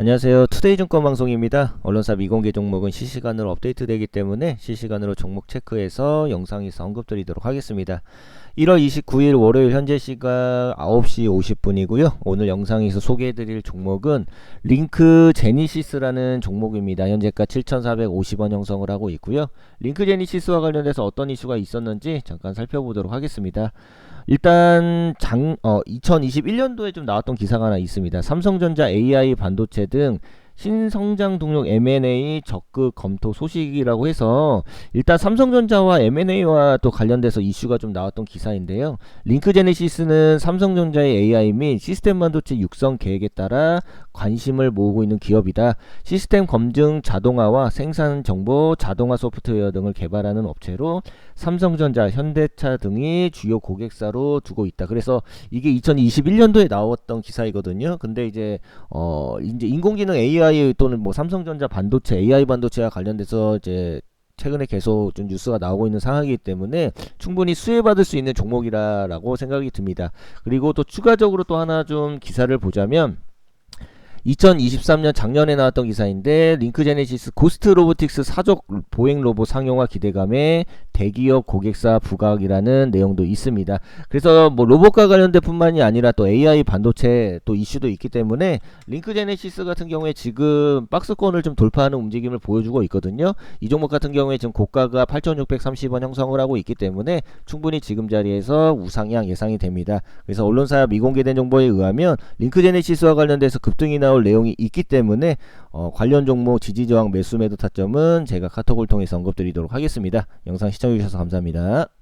안녕하세요. 투데이 증권 방송입니다. 언론사 미공개 종목은 실시간으로 업데이트되기 때문에 실시간으로 종목 체크해서 영상에서 언급드리도록 하겠습니다. 1월 29일 월요일 현재 시각 9시 50분이고요. 오늘 영상에서 소개해드릴 종목은 링크 제니시스라는 종목입니다. 현재가 7,450원 형성을 하고 있고요. 링크 제니시스와 관련해서 어떤 이슈가 있었는지 잠깐 살펴보도록 하겠습니다. 일단 장, 어, 2021년도에 좀 나왔던 기사가 하나 있습니다. 삼성전자 AI 반도체 등 신성장 동력 M&A 적극 검토 소식이라고 해서 일단 삼성전자와 M&A와 또 관련돼서 이슈가 좀 나왔던 기사인데요. 링크제네시스는 삼성전자의 AI 및 시스템 반도체 육성 계획에 따라 관심을 모으고 있는 기업이다. 시스템 검증 자동화와 생산 정보, 자동화 소프트웨어 등을 개발하는 업체로 삼성전자, 현대차 등이 주요 고객사로 두고 있다. 그래서 이게 2021년도에 나왔던 기사이거든요. 근데 이제 어 이제 인공지능 AI 또는 뭐 삼성전자 반도체, AI 반도체와 관련돼서 이제 최근에 계속 좀 뉴스가 나오고 있는 상황이기 때문에 충분히 수혜받을 수 있는 종목이라고 생각이 듭니다. 그리고 또 추가적으로 또 하나 좀 기사를 보자면 2023년 작년에 나왔던 기사인데 링크제네시스 고스트 로보틱스 사족 보행 로봇 상용화 기대감에 대기업 고객사 부각이라는 내용도 있습니다. 그래서 뭐 로봇과 관련된 뿐만이 아니라 또 AI 반도체 또 이슈도 있기 때문에 링크 제네시스 같은 경우에 지금 박스권을 좀 돌파하는 움직임을 보여주고 있거든요. 이 종목 같은 경우에 지금 고가가 8,630원 형성을 하고 있기 때문에 충분히 지금 자리에서 우상향 예상이 됩니다. 그래서 언론사 미공개된 정보에 의하면 링크 제네시스와 관련돼서 급등이 나올 내용이 있기 때문에 어, 관련 종목 지지 저항 매수 매도 타점은 제가 카톡을 통해서 언급드리도록 하겠습니다. 영상 시청해주셔서 감사합니다.